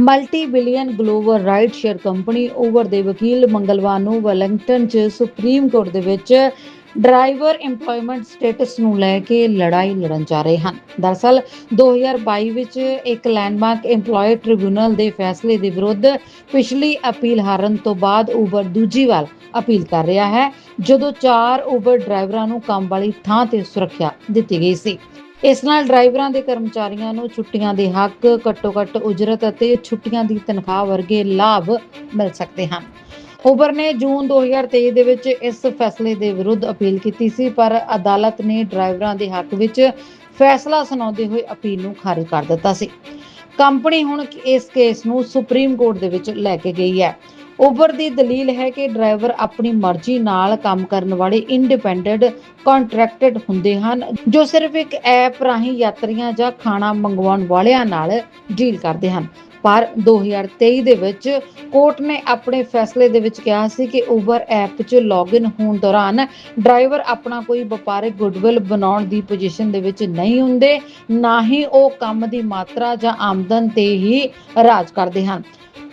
Multi billion global ride share company Uber ਦੇ ਵਕੀਲ ਮੰਗਲਵਾਰ ਨੂੰ ਵੈਲਿੰਗਟਨ 'ਚ ਸੁਪਰੀਮ ਕੋਰਟ ਦੇ ਵਿੱਚ ਡਰਾਈਵਰ EMPLOYMENT ਸਟੇਟਸ ਨੂੰ ਲੈ ਕੇ ਲੜਾਈ ਲੜਨ ਜਾ ਰਹੇ ਹਨ। ਦਰਅਸਲ 2022 ਵਿੱਚ ਇੱਕ ਲੈਂਡਮਾਰਕ EMPLOYE ਟ੍ਰਿਬਿਊਨਲ ਦੇ ਫੈਸਲੇ ਦੇ ਵਿਰੁੱਧ ਪਿਛਲੀ ਅਪੀਲ ਹਾਰਨ ਤੋਂ ਬਾਅਦ ਉਬਰ ਦੂਜੀ ਵਾਰ ਅਪੀਲ ਕਰ ਰਿਹਾ ਹੈ, ਜਦੋਂ ਚਾਰ ਉਬਰ ਡਰਾਈਵਰਾਂ ਨੂੰ ਕੰਮ ਵਾਲੀ ਥਾਂ ਤੇ ਸੁਰੱਖਿਆ ਦਿੱਤੀ ਗਈ ਸੀ। ਇਸ ਨਾਲ ਡਰਾਈਵਰਾਂ ਦੇ ਕਰਮਚਾਰੀਆਂ ਨੂੰ ਛੁੱਟੀਆਂ ਦੇ ਹੱਕ, ਘੱਟੋ-ਘੱਟ ਉਜਰਤ ਅਤੇ ਛੁੱਟੀਆਂ ਦੀ ਤਨਖਾਹ ਵਰਗੇ ਲਾਭ ਮਿਲ ਸਕਦੇ ਹਨ। ਉਬਰ ਨੇ ਜੂਨ 2023 ਦੇ ਵਿੱਚ ਇਸ ਫੈਸਲੇ ਦੇ ਵਿਰੁੱਧ ਅਪੀਲ ਕੀਤੀ ਸੀ, ਪਰ ਅਦਾਲਤ ਨੇ ਡਰਾਈਵਰਾਂ ਦੇ ਹੱਕ ਵਿੱਚ ਫੈਸਲਾ ਸੁਣਾਉਂਦੇ ਹੋਏ ਅਪੀਲ ਨੂੰ ਖਾਰਜ ਕਰ ਦਿੱਤਾ ਸੀ। ਕੰਪਨੀ ਹੁਣ ਇਸ ਕੇਸ ਨੂੰ ਸੁਪਰੀਮ ਕੋਰਟ ਦੇ ਵਿੱਚ ਲੈ ਕੇ ਗਈ ਹੈ। ਉਬਰ ਦੀ ਦਲੀਲ ਹੈ ਕਿ ਡਰਾਈਵਰ ਆਪਣੀ ਮਰਜ਼ੀ ਨਾਲ ਕੰਮ ਕਰਨ ਵਾਲੇ ਇੰਡੀਪੈਂਡੈਂਟ ਕੰਟਰੈਕਟਡ ਹੁੰਦੇ ਹਨ, ਜੋ ਸਿਰਫ ਇੱਕ ਐਪ ਰਾਹੀਂ ਯਾਤਰੀਆਂ ਜਾਂ ਖਾਣਾ ਮੰਗਵਾਉਣ ਵਾਲਿਆਂ ਨਾਲ ਡੀਲ ਕਰਦੇ ਹਨ। ਪਰ 2023 ਦੇ ਵਿੱਚ ਕੋਰਟ ਨੇ ਆਪਣੇ ਫੈਸਲੇ ਦੇ ਵਿੱਚ ਕਿਹਾ ਸੀ ਕਿ ਉਬਰ ਐਪ 'ਚ ਲੌਗਇਨ ਹੋਣ ਦੌਰਾਨ ਡਰਾਈਵਰ ਆਪਣਾ ਕੋਈ ਵਪਾਰਕ ਗੁੱਡਵਿਲ ਬਣਾਉਣ ਦੀ ਪੋਜੀਸ਼ਨ ਦੇ ਵਿੱਚ ਨਹੀਂ ਹੁੰਦੇ, ਨਾ ਹੀ ਉਹ ਕੰਮ ਦੀ ਮਾਤਰਾ ਜਾਂ ਆਮਦਨ ਤੇ ਹੀ ਰਾਜ ਕਰਦੇ ਹਨ।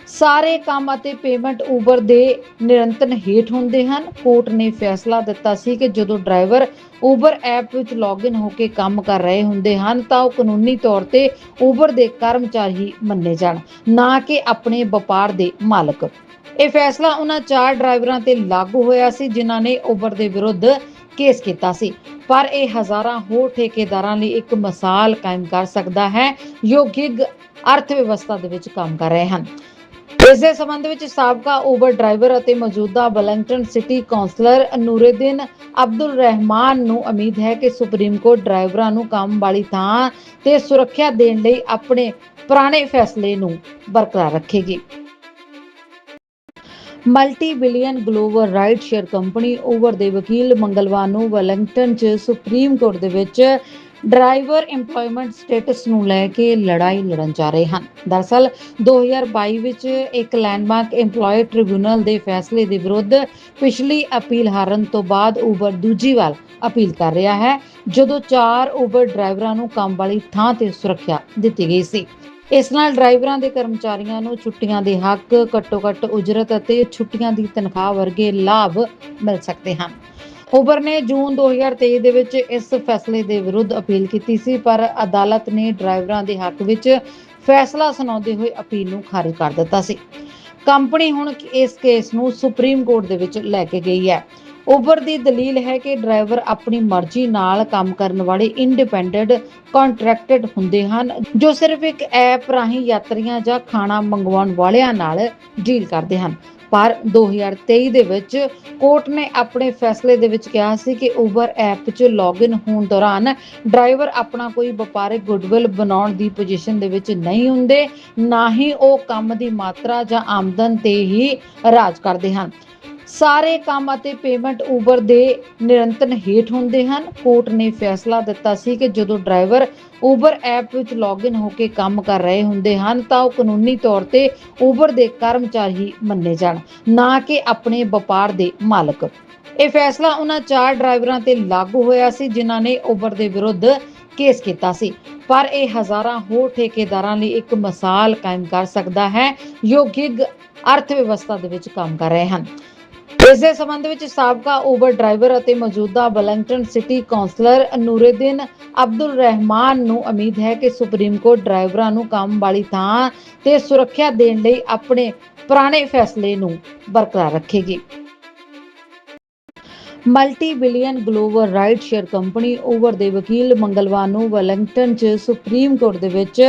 ਸਾਰੇ ਕੰਮ ਅਤੇ ਪੇਮੈਂਟ ਉਬਰ ਦੇ ਨਿਰੰਤਰ ਹੇਠ ਹੁੰਦੇ ਹਨ। ਕੋਰਟ ਨੇ ਫੈਸਲਾ ਦਿੱਤਾ ਸੀ ਕਿ ਜਦੋਂ ਡਰਾਈਵਰ ਉਬਰ ਐਪ ਵਿੱਚ ਲੌਗਇਨ ਹੋ ਕੇ ਕੰਮ ਕਰ ਰਹੇ ਹੁੰਦੇ ਹਨ, ਤਾਂ ਉਹ ਕਾਨੂੰਨੀ ਤੌਰ ਤੇ ਉਬਰ ਦੇ ਕਰਮਚਾਰੀ ਮੰਨੇ ਜਾਣ, ਨਾ ਕਿ ਆਪਣੇ ਵਪਾਰ ਦੇ ਮਾਲਕ। ਇਹ ਫੈਸਲਾ ਉਹਨਾਂ ਚਾਰ ਡਰਾਈਵਰਾਂ ਤੇ ਲਾਗੂ ਹੋਇਆ ਸੀ, ਜਿਨ੍ਹਾਂ ਨੇ ਉਬਰ ਦੇ ਵਿਰੁੱਧ ਕੇਸ ਕੀਤਾ ਸੀ। ਪਰ ਇਹ ਹਜ਼ਾਰਾਂ ਹੋਰ ਠੇਕੇਦਾਰਾਂ ਲਈ ਇੱਕ ਮਿਸਾਲ ਕਾਇਮ ਕਰ ਸਕਦਾ ਹੈ। ਜੋ ਗਿਗ ਅਰਥ ਵਿਵਸਥਾ ਦੇ ਵਿੱਚ ਕੰਮ ਕਰ ਰਹੇ ਹਨ। ਇਸ ਦੇ ਸੰਬੰਧ ਵਿੱਚ ਸਾਬਕਾ ਉਬਰ ਡਰਾਈਵਰ ਅਤੇ ਮੌਜੂਦਾ Wellington city councillor Nuruddin Abdul Rahman ਨੂੰ ਉਮੀਦ ਹੈ ਕਿ ਸੁਪਰੀਮ ਕੋਰਟ ਡਰਾਈਵਰਾਂ ਨੂੰ ਕੰਮ ਵਾਲੀ ਥਾਂ ਤੇ ਸੁਰੱਖਿਆ ਦੇਣ ਲਈ ਆਪਣੇ ਪੁਰਾਣੇ ਫੈਸਲੇ ਨੂੰ ਬਰਕਰਾਰ ਰੱਖੇਗੀ। Multi billion global ride share company Uber ਦੇ ਵਕੀਲ ਮੰਗਲਵਾਰ ਨੂੰ ਵੈਲਿੰਗਟਨ 'ਚ ਸੁਪਰੀਮ ਕੋਰਟ ਦੇ ਵਿੱਚ ਡਰਾਈਵਰ EMPLOYMENT ਸਟੇਟਸ ਨੂੰ ਲੈ ਕੇ ਲੜਾਈ ਲੜਨ ਜਾ ਰਹੇ ਹਨ। ਦਰਅਸਲ 2022 ਵਿੱਚ ਇੱਕ ਲੈਂਡਮਾਰਕ EMPLOYE ਟ੍ਰਿਬਿਊਨਲ ਦੇ ਫੈਸਲੇ ਦੇ ਵਿਰੁੱਧ ਪਿਛਲੀ ਅਪੀਲ ਹਾਰਨ ਤੋਂ ਬਾਅਦ ਉਬਰ ਦੂਜੀ ਵਾਰ ਅਪੀਲ ਕਰ ਰਿਹਾ ਹੈ, ਜਦੋਂ ਚਾਰ ਉਬਰ ਡਰਾਈਵਰਾਂ ਨੂੰ ਕੰਮ ਵਾਲੀ ਥਾਂ ਤੇ ਸੁਰੱਖਿਆ ਦਿੱਤੀ ਗਈ ਸੀ। ਇਸ ਨਾਲ ਡਰਾਈਵਰਾਂ ਦੇ ਕਰਮਚਾਰੀਆਂ ਨੂੰ ਛੁੱਟੀਆਂ ਦੇ ਹੱਕ, ਘੱਟੋ-ਘੱਟ ਉਜਰਤ ਅਤੇ ਛੁੱਟੀਆਂ ਦੀ ਤਨਖਾਹ ਵਰਗੇ ਲਾਭ ਮਿਲ ਸਕਦੇ ਹਨ। ਉਬਰ ਨੇ ਜੂਨ 2023 ਦੇ ਵਿੱਚ ਇਸ ਫੈਸਲੇ ਦੇ ਵਿਰੁੱਧ ਅਪੀਲ ਕੀਤੀ ਸੀ, ਪਰ ਅਦਾਲਤ ਨੇ ਡਰਾਈਵਰਾਂ ਦੇ ਹੱਕ ਵਿੱਚ ਫੈਸਲਾ ਸੁਣਾਉਂਦੇ ਹੋਏ ਅਪੀਲ ਨੂੰ ਖਾਰਜ ਕਰ ਦਿੱਤਾ ਸੀ। ਕੰਪਨੀ ਹੁਣ ਇਸ ਕੇਸ ਨੂੰ ਸੁਪਰੀਮ ਕੋਰਟ ਦੇ ਵਿੱਚ ਲੈ ਕੇ ਗਈ ਹੈ। ਉਬਰ ਦੀ ਦਲੀਲ ਹੈ ਕਿ ਡਰਾਈਵਰ ਆਪਣੀ ਮਰਜ਼ੀ ਨਾਲ ਕੰਮ ਕਰਨ ਵਾਲੇ ਇੰਡੀਪੈਂਡੈਂਟ ਕੰਟਰੈਕਟਡ ਹੁੰਦੇ ਹਨ, ਜੋ ਸਿਰਫ ਇੱਕ ਐਪ ਰਾਹੀਂ ਯਾਤਰੀਆਂ ਜਾਂ ਖਾਣਾ ਮੰਗਵਾਉਣ ਵਾਲਿਆਂ ਨਾਲ ਡੀਲ ਕਰਦੇ ਹਨ। ਪਰ 2023 ਦੇ ਵਿੱਚ ਕੋਰਟ ਨੇ ਆਪਣੇ ਫੈਸਲੇ ਦੇ ਵਿੱਚ ਕਿਹਾ ਸੀ ਕਿ ਉਬਰ ਐਪ 'ਚ ਲੌਗਇਨ ਹੋਣ ਦੌਰਾਨ ਡਰਾਈਵਰ ਆਪਣਾ ਕੋਈ ਵਪਾਰਿਕ ਗੁੱਡਵਿਲ ਬਣਾਉਣ ਦੀ ਪੋਜੀਸ਼ਨ ਦੇ ਵਿੱਚ ਨਹੀਂ ਹੁੰਦੇ, ਨਾ ਹੀ ਉਹ ਕੰਮ ਦੀ ਮਾਤਰਾ ਜਾਂ ਆਮਦਨ ਤੇ ਹੀ ਰਾਜ ਕਰਦੇ ਹਨ। ਸਾਰੇ ਕੰਮ ਅਤੇ ਪੇਮੈਂਟ ਉਬਰ ਦੇ ਨਿਰੰਤਰ ਹੇਠ ਹੁੰਦੇ ਹਨ। ਕੋਰਟ ਨੇ ਫੈਸਲਾ ਦਿੱਤਾ ਸੀ ਕਿ ਜਦੋਂ ਡਰਾਈਵਰ ਉਬਰ ਐਪ ਵਿੱਚ ਲੌਗਇਨ ਹੋ ਕੇ ਕੰਮ ਕਰ ਰਹੇ ਹੁੰਦੇ ਹਨ, ਤਾਂ ਉਹ ਕਾਨੂੰਨੀ ਤੌਰ ਤੇ ਉਬਰ ਦੇ ਕਰਮਚਾਰੀ ਮੰਨੇ ਜਾਣ, ਨਾ ਕਿ ਆਪਣੇ ਵਪਾਰ ਦੇ ਮਾਲਕ। ਇਹ ਫੈਸਲਾ ਉਹਨਾਂ ਚਾਰ ਡਰਾਈਵਰਾਂ ਤੇ ਲਾਗੂ ਹੋਇਆ ਸੀ, ਜਿਨ੍ਹਾਂ ਨੇ ਉਬਰ ਦੇ ਵਿਰੁੱਧ ਕੇਸ ਕੀਤਾ ਸੀ। ਪਰ ਇਹ ਹਜ਼ਾਰਾਂ ਹੋਰ ਠੇਕੇਦਾਰਾਂ ਲਈ ਇੱਕ ਮਿਸਾਲ ਕਾਇਮ ਕਰ ਸਕਦਾ ਹੈ। ਜੋ ਗਿਗ ਅਰਥ ਵਿਵਸਥਾ ਦੇ ਵਿੱਚ ਕੰਮ ਕਰ ਰਹੇ ਹਨ। ਇਸ ਦੇ ਸੰਬੰਧ ਵਿੱਚ ਸਾਬਕਾ ਉਬਰ ਡਰਾਈਵਰ ਅਤੇ ਮੌਜੂਦਾ Wellington city councillor Nuruddin Abdul Rahman ਨੂੰ ਉਮੀਦ ਹੈ ਕਿ ਸੁਪਰੀਮ ਕੋਰਟ ਡਰਾਈਵਰਾਂ ਨੂੰ ਕੰਮ ਵਾਲੀ ਥਾਂ ਤੇ ਸੁਰੱਖਿਆ ਦੇਣ ਲਈ ਆਪਣੇ ਪੁਰਾਣੇ ਫੈਸਲੇ ਨੂੰ ਬਰਕਰਾਰ ਰੱਖੇਗੀ। Multi billion global ride share company Uber ਦੇ ਵਕੀਲ ਮੰਗਲਵਾਰ ਨੂੰ ਵੈਲਿੰਗਟਨ 'ਚ ਸੁਪਰੀਮ ਕੋਰਟ ਦੇ ਵਿੱਚ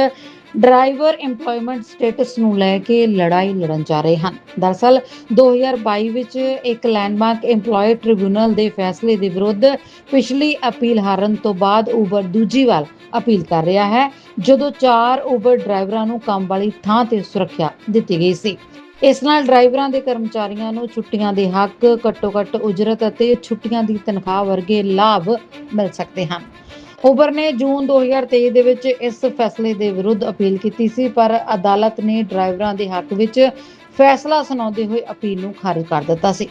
ਡਰਾਈਵਰ EMPLOYMENT ਸਟੇਟਸ ਨੂੰ ਲੈ ਕੇ ਲੜਾਈ ਲੜਨ ਜਾ ਰਹੇ ਹਨ। ਦਰਅਸਲ 2022 ਵਿੱਚ ਇੱਕ ਲੈਂਡਮਾਰਕ EMPLOYE ਟ੍ਰਿਬਿਊਨਲ ਦੇ ਫੈਸਲੇ ਦੇ ਵਿਰੁੱਧ ਪਿਛਲੀ ਅਪੀਲ ਹਾਰਨ ਤੋਂ ਬਾਅਦ ਉਬਰ ਦੂਜੀ ਵਾਰ ਅਪੀਲ ਕਰ ਰਿਹਾ ਹੈ, ਜਦੋਂ ਚਾਰ ਉਬਰ ਡਰਾਈਵਰਾਂ ਨੂੰ ਕੰਮ ਵਾਲੀ ਥਾਂ ਤੇ ਸੁਰੱਖਿਆ ਦਿੱਤੀ ਗਈ ਸੀ। ਇਸ ਨਾਲ ਡਰਾਈਵਰਾਂ ਦੇ ਕਰਮਚਾਰੀਆਂ ਨੂੰ ਛੁੱਟੀਆਂ ਦੇ ਹੱਕ, ਘੱਟੋ-ਘੱਟ ਉਜਰਤ ਅਤੇ ਛੁੱਟੀਆਂ ਦੀ ਤਨਖਾਹ ਵਰਗੇ ਲਾਭ ਮਿਲ ਸਕਦੇ ਹਨ। ਉਬਰ ਨੇ ਜੂਨ 2023 ਦੇ ਵਿੱਚ ਇਸ ਫੈਸਲੇ ਦੇ ਵਿਰੁੱਧ ਅਪੀਲ ਕੀਤੀ ਸੀ, ਪਰ ਅਦਾਲਤ ਨੇ ਡਰਾਈਵਰਾਂ ਦੇ ਹੱਕ ਵਿੱਚ ਫੈਸਲਾ ਸੁਣਾਉਂਦੇ ਹੋਏ ਅਪੀਲ ਨੂੰ ਖਾਰਜ ਕਰ ਦਿੱਤਾ ਸੀ।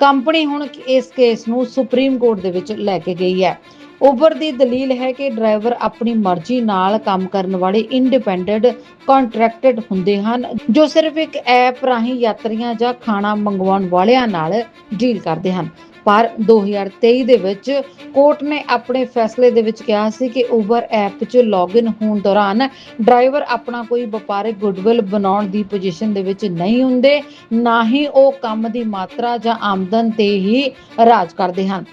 ਕੰਪਨੀ ਹੁਣ ਇਸ ਕੇਸ ਨੂੰ ਸੁਪਰੀਮ ਕੋਰਟ ਦੇ ਵਿੱਚ ਲੈ ਕੇ ਗਈ ਹੈ। ਉਬਰ ਦੀ ਦਲੀਲ ਹੈ ਕਿ ਡਰਾਈਵਰ ਆਪਣੀ ਮਰਜ਼ੀ ਨਾਲ ਕੰਮ ਕਰਨ ਵਾਲੇ ਇੰਡੀਪੈਂਡੈਂਟ ਕੰਟਰੈਕਟਡ ਹੁੰਦੇ ਹਨ, ਜੋ ਸਿਰਫ ਇੱਕ ਐਪ ਰਾਹੀਂ ਯਾਤਰੀਆਂ ਜਾਂ ਖਾਣਾ ਮੰਗਵਾਉਣ ਵਾਲਿਆਂ ਨਾਲ ਡੀਲ ਕਰਦੇ ਹਨ। ਪਰ 2023 ਦੇ ਵਿੱਚ ਕੋਰਟ ਨੇ ਆਪਣੇ ਫੈਸਲੇ ਦੇ ਵਿੱਚ ਕਿਹਾ ਸੀ ਕਿ ਉਬਰ ਐਪ 'ਚ ਲੌਗਇਨ ਹੋਣ ਦੌਰਾਨ ਡਰਾਈਵਰ ਆਪਣਾ ਕੋਈ ਵਪਾਰਿਕ ਗੁੱਡਵਿਲ ਬਣਾਉਣ ਦੀ ਪੋਜੀਸ਼ਨ ਦੇ ਵਿੱਚ ਨਹੀਂ ਹੁੰਦੇ, ਨਾ ਹੀ ਉਹ ਕੰਮ ਦੀ ਮਾਤਰਾ ਜਾਂ ਆਮਦਨ ਤੇ ਹੀ ਰਾਜ ਕਰਦੇ ਹਨ।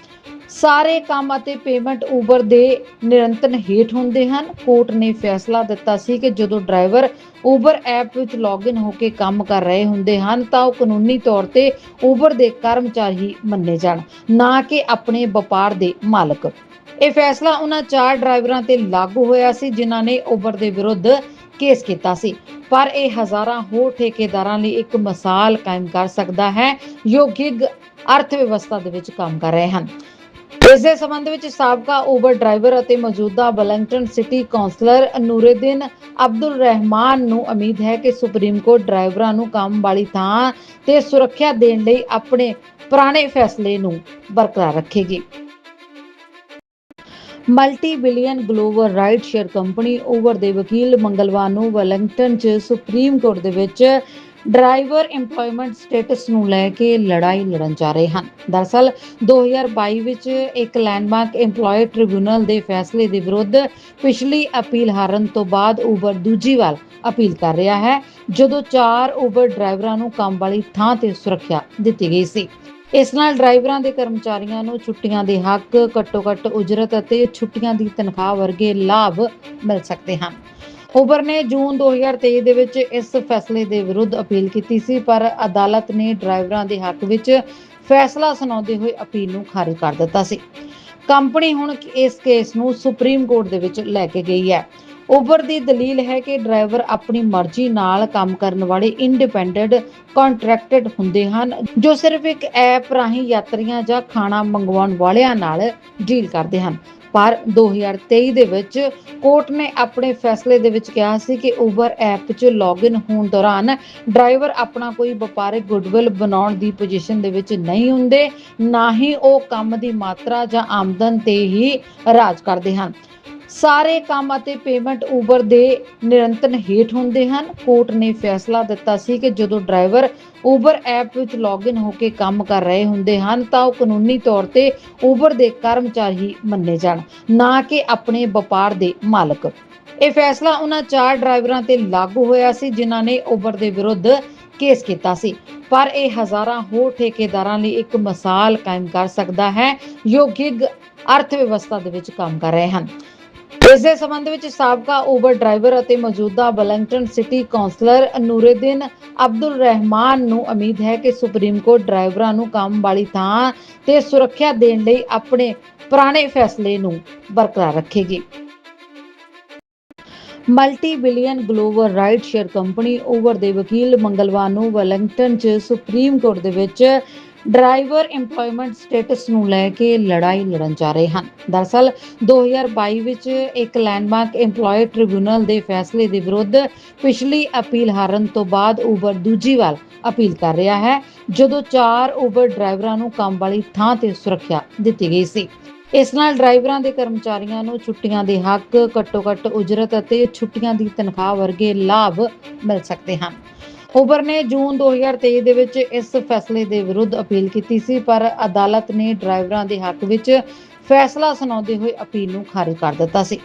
ਸਾਰੇ ਕੰਮ ਅਤੇ ਪੇਮੈਂਟ ਉਬਰ ਦੇ ਨਿਰੰਤਰ ਹੇਠ ਹੁੰਦੇ ਹਨ। ਕੋਰਟ ਨੇ ਫੈਸਲਾ ਦਿੱਤਾ ਸੀ ਕਿ ਜਦੋਂ ਡਰਾਈਵਰ ਉਬਰ ਐਪ ਵਿੱਚ ਲੌਗਇਨ ਹੋ ਕੇ ਕੰਮ ਕਰ ਰਹੇ ਹੁੰਦੇ ਹਨ, ਤਾਂ ਉਹ ਕਾਨੂੰਨੀ ਤੌਰ ਤੇ ਉਬਰ ਦੇ ਕਰਮਚਾਰੀ ਮੰਨੇ ਜਾਣ, ਨਾ ਕਿ ਆਪਣੇ ਵਪਾਰ ਦੇ ਮਾਲਕ। ਇਹ ਫੈਸਲਾ ਉਹਨਾਂ ਚਾਰ ਡਰਾਈਵਰਾਂ ਤੇ ਲਾਗੂ ਹੋਇਆ ਸੀ, ਜਿਨ੍ਹਾਂ ਨੇ ਉਬਰ ਦੇ ਵਿਰੁੱਧ ਕੇਸ ਕੀਤਾ ਸੀ। ਪਰ ਇਹ ਹਜ਼ਾਰਾਂ ਹੋਰ ਠੇਕੇਦਾਰਾਂ ਲਈ ਇੱਕ ਮਿਸਾਲ ਕਾਇਮ ਕਰ ਸਕਦਾ ਹੈ। ਜੋ ਗਿਗ ਅਰਥ ਵਿਵਸਥਾ ਦੇ ਵਿੱਚ ਕੰਮ ਕਰ ਰਹੇ ਹਨ। ਇਸ ਦੇ ਸੰਬੰਧ ਵਿੱਚ ਸਾਬਕਾ ਉਬਰ ਡਰਾਈਵਰ ਅਤੇ ਮੌਜੂਦਾ Wellington city councillor Nuruddin Abdul Rahman ਨੂੰ ਉਮੀਦ ਹੈ ਕਿ ਸੁਪਰੀਮ ਕੋਰਟ ਡਰਾਈਵਰਾਂ ਨੂੰ ਕੰਮ ਵਾਲੀ ਥਾਂ ਤੇ ਸੁਰੱਖਿਆ ਦੇਣ ਲਈ ਆਪਣੇ ਪੁਰਾਣੇ ਫੈਸਲੇ ਨੂੰ ਬਰਕਰਾਰ ਰੱਖੇਗੀ। Multi billion global ride share company Uber ਦੇ ਵਕੀਲ ਮੰਗਲਵਾਰ ਨੂੰ ਵੈਲਿੰਗਟਨ 'ਚ ਸੁਪਰੀਮ ਕੋਰਟ ਦੇ ਵਿੱਚ ਡਰਾਈਵਰ EMPLOYMENT ਸਟੇਟਸ ਨੂੰ ਲੈ ਕੇ ਲੜਾਈ ਲੜਨ ਜਾ ਰਹੇ ਹਨ। ਦਰਅਸਲ 2022 ਵਿੱਚ ਇੱਕ ਲੈਂਡਮਾਰਕ EMPLOYE ਟ੍ਰਿਬਿਊਨਲ ਦੇ ਫੈਸਲੇ ਦੇ ਵਿਰੁੱਧ ਪਿਛਲੀ ਅਪੀਲ ਹਾਰਨ ਤੋਂ ਬਾਅਦ ਉਬਰ ਦੂਜੀ ਵਾਰ ਅਪੀਲ ਕਰ ਰਿਹਾ ਹੈ, ਜਦੋਂ ਚਾਰ ਉਬਰ ਡਰਾਈਵਰਾਂ ਨੂੰ ਕੰਮ ਵਾਲੀ ਥਾਂ ਤੇ ਸੁਰੱਖਿਆ ਦਿੱਤੀ ਗਈ ਸੀ। ਇਸ ਨਾਲ ਡਰਾਈਵਰਾਂ ਦੇ ਕਰਮਚਾਰੀਆਂ ਨੂੰ ਛੁੱਟੀਆਂ ਦੇ ਹੱਕ, ਘੱਟੋ-ਘੱਟ ਉਜਰਤ ਅਤੇ ਛੁੱਟੀਆਂ ਦੀ ਤਨਖਾਹ ਵਰਗੇ ਲਾਭ ਮਿਲ ਸਕਦੇ ਹਨ। ਉਬਰ ਨੇ ਜੂਨ 2023 ਦੇ ਵਿੱਚ ਇਸ ਫੈਸਲੇ ਦੇ ਵਿਰੁੱਧ ਅਪੀਲ ਕੀਤੀ ਸੀ, ਪਰ ਅਦਾਲਤ ਨੇ ਡਰਾਈਵਰਾਂ ਦੇ ਹੱਕ ਵਿੱਚ ਫੈਸਲਾ ਸੁਣਾਉਂਦੇ ਹੋਏ ਅਪੀਲ ਨੂੰ ਖਾਰਜ ਕਰ ਦਿੱਤਾ ਸੀ। ਕੰਪਨੀ ਹੁਣ ਇਸ ਕੇਸ ਨੂੰ ਸੁਪਰੀਮ ਕੋਰਟ ਦੇ ਵਿੱਚ ਲੈ ਕੇ ਗਈ ਹੈ। ਉਬਰ ਦੀ ਦਲੀਲ ਹੈ ਕਿ ਡਰਾਈਵਰ ਆਪਣੀ ਮਰਜ਼ੀ ਨਾਲ ਕੰਮ ਕਰਨ ਵਾਲੇ ਇੰਡੀਪੈਂਡੈਂਟ ਕੰਟਰੈਕਟਡ ਹੁੰਦੇ ਹਨ, ਜੋ ਸਿਰਫ ਇੱਕ ਐਪ ਰਾਹੀਂ ਯਾਤਰੀਆਂ ਜਾਂ ਖਾਣਾ ਮੰਗਵਾਉਣ ਵਾਲਿਆਂ ਨਾਲ ਡੀਲ ਕਰਦੇ ਹਨ। ਪਰ 2023 ਦੇ ਵਿੱਚ ਕੋਰਟ ਨੇ ਆਪਣੇ ਫੈਸਲੇ ਦੇ ਵਿੱਚ ਕਿਹਾ ਸੀ ਕਿ ਉਬਰ ਐਪ 'ਚ ਲੌਗਇਨ ਹੋਣ ਦੌਰਾਨ ਡਰਾਈਵਰ ਆਪਣਾ ਕੋਈ ਵਪਾਰਿਕ ਗੁੱਡਵਿਲ ਬਣਾਉਣ ਦੀ ਪੋਜੀਸ਼ਨ ਦੇ ਵਿੱਚ ਨਹੀਂ ਹੁੰਦੇ, ਨਾ ਹੀ ਉਹ ਕੰਮ ਦੀ ਮਾਤਰਾ ਜਾਂ ਆਮਦਨ ਤੇ ਹੀ ਰਾਜ ਕਰਦੇ ਹਨ। ਸਾਰੇ ਕੰਮ ਅਤੇ ਪੇਮੈਂਟ ਉਬਰ ਦੇ ਨਿਰੰਤਰ ਹੇਠ ਹੁੰਦੇ ਹਨ। ਕੋਰਟ ਨੇ ਫੈਸਲਾ ਦਿੱਤਾ ਸੀ ਕਿ ਜਦੋਂ ਡਰਾਈਵਰ ਉਬਰ ਐਪ ਵਿੱਚ ਲੌਗਇਨ ਹੋ ਕੇ ਕੰਮ ਕਰ ਰਹੇ ਹੁੰਦੇ ਹਨ, ਤਾਂ ਉਹ ਕਾਨੂੰਨੀ ਤੌਰ ਤੇ ਉਬਰ ਦੇ ਕਰਮਚਾਰੀ ਮੰਨੇ ਜਾਣ, ਨਾ ਕਿ ਆਪਣੇ ਵਪਾਰ ਦੇ ਮਾਲਕ। ਇਹ ਫੈਸਲਾ ਉਹਨਾਂ ਚਾਰ ਡਰਾਈਵਰਾਂ ਤੇ ਲਾਗੂ ਹੋਇਆ ਸੀ, ਜਿਨ੍ਹਾਂ ਨੇ ਉਬਰ ਦੇ ਵਿਰੁੱਧ ਕੇਸ ਕੀਤਾ ਸੀ। ਪਰ ਇਹ ਹਜ਼ਾਰਾਂ ਹੋਰ ਠੇਕੇਦਾਰਾਂ ਲਈ ਇੱਕ ਮਿਸਾਲ ਕਾਇਮ ਕਰ ਸਕਦਾ ਹੈ। ਜੋ ਗਿਗ ਅਰਥ ਵਿਵਸਥਾ ਦੇ ਵਿੱਚ ਕੰਮ ਕਰ ਰਹੇ ਹਨ। ਇਸ ਦੇ ਸੰਬੰਧ ਵਿੱਚ ਸਾਬਕਾ ਉਬਰ ਡਰਾਈਵਰ ਅਤੇ ਮੌਜੂਦਾ Wellington city councillor Nuruddin Abdul Rahman ਨੂੰ ਉਮੀਦ ਹੈ ਕਿ ਸੁਪਰੀਮ ਕੋਰਟ ਡਰਾਈਵਰਾਂ ਨੂੰ ਕੰਮ ਵਾਲੀ ਥਾਂ ਤੇ ਸੁਰੱਖਿਆ ਦੇਣ ਲਈ ਆਪਣੇ ਪੁਰਾਣੇ ਫੈਸਲੇ ਨੂੰ ਬਰਕਰਾਰ ਰੱਖੇਗੀ। Multi billion global ride share company Uber ਦੇ ਵਕੀਲ ਮੰਗਲਵਾਰ ਨੂੰ ਵੈਲਿੰਗਟਨ 'ਚ ਸੁਪਰੀਮ ਕੋਰਟ ਦੇ ਵਿੱਚ ਡਰਾਈਵਰ EMPLOYMENT ਸਟੇਟਸ ਨੂੰ ਲੈ ਕੇ ਲੜਾਈ ਲੜਨ ਜਾ ਰਹੇ ਹਨ। ਦਰਅਸਲ 2022 ਵਿੱਚ ਇੱਕ ਲੈਂਡਮਾਰਕ EMPLOYE ਟ੍ਰਿਬਿਊਨਲ ਦੇ ਫੈਸਲੇ ਦੇ ਵਿਰੁੱਧ ਪਿਛਲੀ ਅਪੀਲ ਹਾਰਨ ਤੋਂ ਬਾਅਦ ਉਬਰ ਦੂਜੀ ਵਾਰ ਅਪੀਲ ਕਰ ਰਿਹਾ ਹੈ, ਜਦੋਂ ਚਾਰ ਉਬਰ ਡਰਾਈਵਰਾਂ ਨੂੰ ਕੰਮ ਵਾਲੀ ਥਾਂ ਤੇ ਸੁਰੱਖਿਆ ਦਿੱਤੀ ਗਈ ਸੀ। ਇਸ ਨਾਲ ਡਰਾਈਵਰਾਂ ਦੇ ਕਰਮਚਾਰੀਆਂ ਨੂੰ ਛੁੱਟੀਆਂ ਦੇ ਹੱਕ, ਘੱਟੋ-ਘੱਟ ਉਜਰਤ ਅਤੇ ਛੁੱਟੀਆਂ ਦੀ ਤਨਖਾਹ ਵਰਗੇ ਲਾਭ ਮਿਲ ਸਕਦੇ ਹਨ। ਉਬਰ ਨੇ ਜੂਨ 2023 ਦੇ ਵਿੱਚ ਇਸ ਫੈਸਲੇ ਦੇ ਵਿਰੁੱਧ ਅਪੀਲ ਕੀਤੀ ਸੀ, ਪਰ ਅਦਾਲਤ ਨੇ ਡਰਾਈਵਰਾਂ ਦੇ ਹੱਕ ਵਿੱਚ ਫੈਸਲਾ ਸੁਣਾਉਂਦੇ ਹੋਏ ਅਪੀਲ ਨੂੰ ਖਾਰਜ ਕਰ ਦਿੱਤਾ ਸੀ।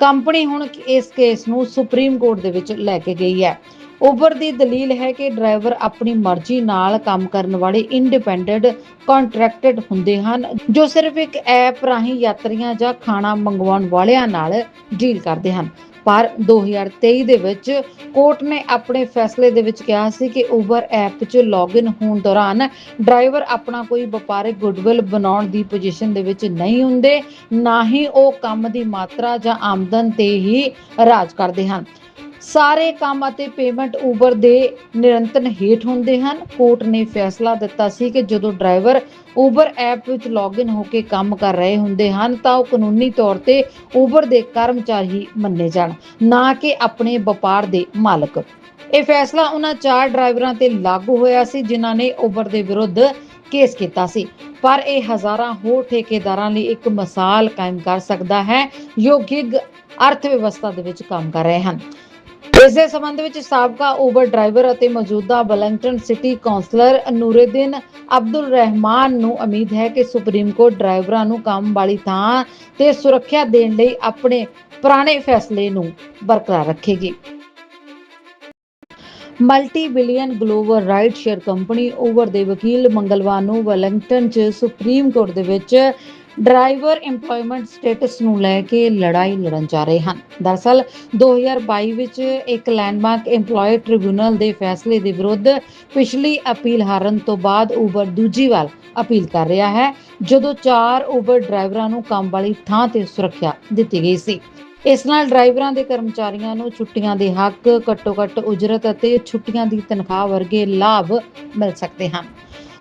ਕੰਪਨੀ ਹੁਣ ਇਸ ਕੇਸ ਨੂੰ ਸੁਪਰੀਮ ਕੋਰਟ ਦੇ ਵਿੱਚ ਲੈ ਕੇ ਗਈ ਹੈ। ਉਬਰ ਦੀ ਦਲੀਲ ਹੈ ਕਿ ਡਰਾਈਵਰ ਆਪਣੀ ਮਰਜ਼ੀ ਨਾਲ ਕੰਮ ਕਰਨ ਵਾਲੇ ਇੰਡੀਪੈਂਡੈਂਟ ਕੰਟਰੈਕਟਡ ਹੁੰਦੇ ਹਨ, ਜੋ ਸਿਰਫ ਇੱਕ ਐਪ ਰਾਹੀਂ ਯਾਤਰੀਆਂ ਜਾਂ ਖਾਣਾ ਮੰਗਵਾਉਣ ਵਾਲਿਆਂ ਨਾਲ ਡੀਲ ਕਰਦੇ ਹਨ। ਪਰ 2023 ਦੇ ਵਿੱਚ ਕੋਰਟ ਨੇ ਆਪਣੇ ਫੈਸਲੇ ਦੇ ਵਿੱਚ ਕਿਹਾ ਸੀ ਕਿ ਉਬਰ ਐਪ 'ਚ ਲੌਗਇਨ ਹੋਣ ਦੌਰਾਨ ਡਰਾਈਵਰ ਆਪਣਾ ਕੋਈ ਵਪਾਰਿਕ ਗੁੱਡਵਿਲ ਬਣਾਉਣ ਦੀ ਪੋਜੀਸ਼ਨ ਦੇ ਵਿੱਚ ਨਹੀਂ ਹੁੰਦੇ, ਨਾ ਹੀ ਉਹ ਕੰਮ ਦੀ ਮਾਤਰਾ ਜਾਂ ਆਮਦਨ ਤੇ ਹੀ ਰਾਜ ਕਰਦੇ ਹਨ। ਸਾਰੇ ਕੰਮ ਅਤੇ ਪੇਮੈਂਟ ਉਬਰ ਦੇ ਨਿਰੰਤਰ ਹੇਠ ਹੁੰਦੇ ਹਨ। ਕੋਰਟ ਨੇ ਫੈਸਲਾ ਦਿੱਤਾ ਸੀ ਕਿ ਜਦੋਂ ਡਰਾਈਵਰ ਉਬਰ ਐਪ ਵਿੱਚ ਲੌਗਇਨ ਹੋ ਕੇ ਕੰਮ ਕਰ ਰਹੇ ਹੁੰਦੇ ਹਨ, ਤਾਂ ਉਹ ਕਾਨੂੰਨੀ ਤੌਰ ਤੇ ਉਬਰ ਦੇ ਕਰਮਚਾਰੀ ਮੰਨੇ ਜਾਣ, ਨਾ ਕਿ ਆਪਣੇ ਵਪਾਰ ਦੇ ਮਾਲਕ। ਇਹ ਫੈਸਲਾ ਉਹਨਾਂ ਚਾਰ ਡਰਾਈਵਰਾਂ ਤੇ ਲਾਗੂ ਹੋਇਆ ਸੀ, ਜਿਨ੍ਹਾਂ ਨੇ ਉਬਰ ਦੇ ਵਿਰੁੱਧ ਕੇਸ ਕੀਤਾ ਸੀ। ਪਰ ਇਹ ਹਜ਼ਾਰਾਂ ਹੋਰ ਠੇਕੇਦਾਰਾਂ ਲਈ ਇੱਕ ਮਿਸਾਲ ਕਾਇਮ ਕਰ ਸਕਦਾ ਹੈ। ਜੋ ਗਿਗ ਅਰਥ ਵਿਵਸਥਾ ਦੇ ਵਿੱਚ ਕੰਮ ਕਰ ਰਹੇ ਹਨ। ਇਸੇ ਸੰਬੰਧ ਵਿੱਚ ਸਾਬਕਾ ਊਬਰ ਡਰਾਈਵਰ ਅਤੇ ਮੌਜੂਦਾ Wellington city councillor Nuruddin Abdul Rahman ਨੂੰ ਉਮੀਦ ਹੈ ਕਿ ਸੁਪਰੀਮ ਕੋਰਟ ਡਰਾਈਵਰਾਂ ਨੂੰ ਕੰਮ ਵਾਲੀ ਥਾਂ ਤੇ ਸੁਰੱਖਿਆ ਦੇਣ ਲਈ ਆਪਣੇ ਪੁਰਾਣੇ ਫੈਸਲੇ ਨੂੰ ਬਰਕਰਾਰ ਰੱਖੇਗੀ। Multi billion global ride share company Uber ਦੇ ਵਕੀਲ ਮੰਗਲਵਾਰ ਨੂੰ ਵੈਲਿੰਗਟਨ 'ਚ ਸੁਪਰੀਮ ਕੋਰਟ ਦੇ ਵਿੱਚ ਡਰਾਈਵਰ EMPLOYMENT ਸਟੇਟਸ ਨੂੰ ਲੈ ਕੇ ਲੜਾਈ ਲੜਨ ਜਾ ਰਹੇ ਹਨ। ਦਰਅਸਲ 2022 ਵਿੱਚ ਇੱਕ ਲੈਂਡਮਾਰਕ EMPLOYE ਟ੍ਰਿਬਿਊਨਲ ਦੇ ਫੈਸਲੇ ਦੇ ਵਿਰੁੱਧ ਪਿਛਲੀ ਅਪੀਲ ਹਾਰਨ ਤੋਂ ਬਾਅਦ ਉਬਰ ਦੂਜੀ ਵਾਰ ਅਪੀਲ ਕਰ ਰਿਹਾ ਹੈ, ਜਦੋਂ ਚਾਰ ਉਬਰ ਡਰਾਈਵਰਾਂ ਨੂੰ ਕੰਮ ਵਾਲੀ ਥਾਂ ਤੇ ਸੁਰੱਖਿਆ ਦਿੱਤੀ ਗਈ ਸੀ। ਇਸ ਨਾਲ ਡਰਾਈਵਰਾਂ ਦੇ ਕਰਮਚਾਰੀਆਂ ਨੂੰ ਛੁੱਟੀਆਂ ਦੇ ਹੱਕ, ਘੱਟੋ-ਘੱਟ ਉਜਰਤ ਅਤੇ ਛੁੱਟੀਆਂ ਦੀ ਤਨਖਾਹ ਵਰਗੇ ਲਾਭ ਮਿਲ ਸਕਦੇ ਹਨ।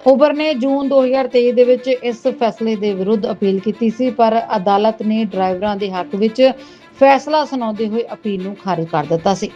ਉਬਰ ਨੇ ਜੂਨ 2023 ਦੇ ਵਿੱਚ ਇਸ ਫੈਸਲੇ ਦੇ ਵਿਰੁੱਧ ਅਪੀਲ ਕੀਤੀ ਸੀ, ਪਰ ਅਦਾਲਤ ਨੇ ਡਰਾਈਵਰਾਂ ਦੇ ਹੱਕ ਵਿੱਚ ਫੈਸਲਾ ਸੁਣਾਉਂਦੇ ਹੋਏ ਅਪੀਲ ਨੂੰ ਖਾਰਜ ਕਰ ਦਿੱਤਾ ਸੀ।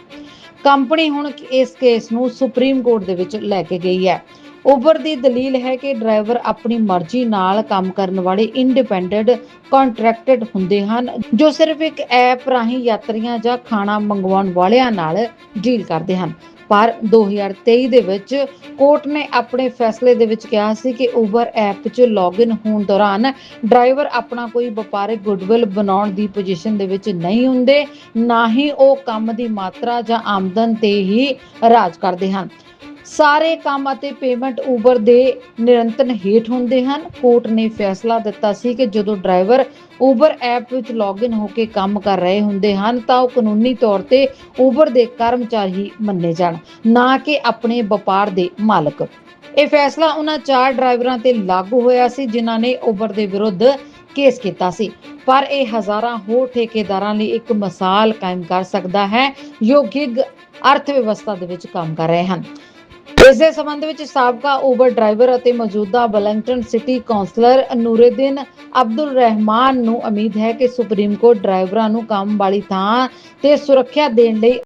ਕੰਪਨੀ ਹੁਣ ਇਸ ਕੇਸ ਨੂੰ ਸੁਪਰੀਮ ਕੋਰਟ ਦੇ ਵਿੱਚ ਲੈ ਕੇ ਗਈ ਹੈ। ਉਬਰ ਦੀ ਦਲੀਲ ਹੈ ਕਿ ਡਰਾਈਵਰ ਆਪਣੀ ਮਰਜ਼ੀ ਨਾਲ ਕੰਮ ਕਰਨ ਵਾਲੇ ਇੰਡੀਪੈਂਡੈਂਟ ਕੰਟਰੈਕਟਡ ਹੁੰਦੇ ਹਨ, ਜੋ ਸਿਰਫ ਇੱਕ ਐਪ ਰਾਹੀਂ ਯਾਤਰੀਆਂ ਜਾਂ ਖਾਣਾ ਮੰਗਵਾਉਣ ਵਾਲਿਆਂ ਨਾਲ ਡੀਲ ਕਰਦੇ ਹਨ। ਪਰ 2023 ਦੇ ਵਿੱਚ ਕੋਰਟ ਨੇ ਆਪਣੇ ਫੈਸਲੇ ਦੇ ਵਿੱਚ ਕਿਹਾ ਸੀ ਕਿ ਉਬਰ ਐਪ 'ਚ ਲੌਗਇਨ ਹੋਣ ਦੌਰਾਨ ਡਰਾਈਵਰ ਆਪਣਾ ਕੋਈ ਵਪਾਰਿਕ ਗੁੱਡਵਿਲ ਬਣਾਉਣ ਦੀ ਪੋਜੀਸ਼ਨ ਦੇ ਵਿੱਚ ਨਹੀਂ ਹੁੰਦੇ, ਨਾ ਹੀ ਉਹ ਕੰਮ ਦੀ ਮਾਤਰਾ ਜਾਂ ਆਮਦਨ ਤੇ ਹੀ ਰਾਜ ਕਰਦੇ ਹਨ। ਸਾਰੇ ਕੰਮ ਅਤੇ ਪੇਮੈਂਟ ਉਬਰ ਦੇ ਨਿਰੰਤਰ ਹੇਠ ਹੁੰਦੇ ਹਨ। ਕੋਰਟ ਨੇ ਫੈਸਲਾ ਦਿੱਤਾ ਸੀ ਕਿ ਜਦੋਂ ਡਰਾਈਵਰ ਉਬਰ ਐਪ ਵਿੱਚ ਲੌਗਇਨ ਹੋ ਕੇ ਕੰਮ ਕਰ ਰਹੇ ਹੁੰਦੇ ਹਨ, ਤਾਂ ਉਹ ਕਾਨੂੰਨੀ ਤੌਰ ਤੇ ਉਬਰ ਦੇ ਕਰਮਚਾਰੀ ਮੰਨੇ ਜਾਣ, ਨਾ ਕਿ ਆਪਣੇ ਵਪਾਰ ਦੇ ਮਾਲਕ। ਇਹ ਫੈਸਲਾ ਉਹਨਾਂ ਚਾਰ ਡਰਾਈਵਰਾਂ ਤੇ ਲਾਗੂ ਹੋਇਆ ਸੀ, ਜਿਨ੍ਹਾਂ ਨੇ ਉਬਰ ਦੇ ਵਿਰੁੱਧ ਕੇਸ ਕੀਤਾ ਸੀ। ਪਰ ਇਹ ਹਜ਼ਾਰਾਂ ਹੋਰ ਠੇਕੇਦਾਰਾਂ ਲਈ ਇੱਕ ਮਿਸਾਲ ਕਾਇਮ ਕਰ ਸਕਦਾ ਹੈ। ਜੋ ਗਿਗ ਅਰਥ ਵਿਵਸਥਾ ਦੇ ਵਿੱਚ ਕੰਮ ਕਰ ਰਹੇ ਹਨ। ਇਸ ਦੇ ਸੰਬੰਧ ਵਿੱਚ ਸਾਬਕਾ ਊਬਰ ਡਰਾਈਵਰ ਅਤੇ ਮੌਜੂਦਾ Wellington city councillor Nuruddin Abdul Rahman ਨੂੰ ਉਮੀਦ ਹੈ ਕਿ ਸੁਪਰੀਮ ਕੋਰਟ ਡਰਾਈਵਰਾਂ ਨੂੰ ਕੰਮ ਵਾਲੀ ਥਾਂ ਤੇ ਸੁਰੱਖਿਆ ਦੇਣ ਲਈ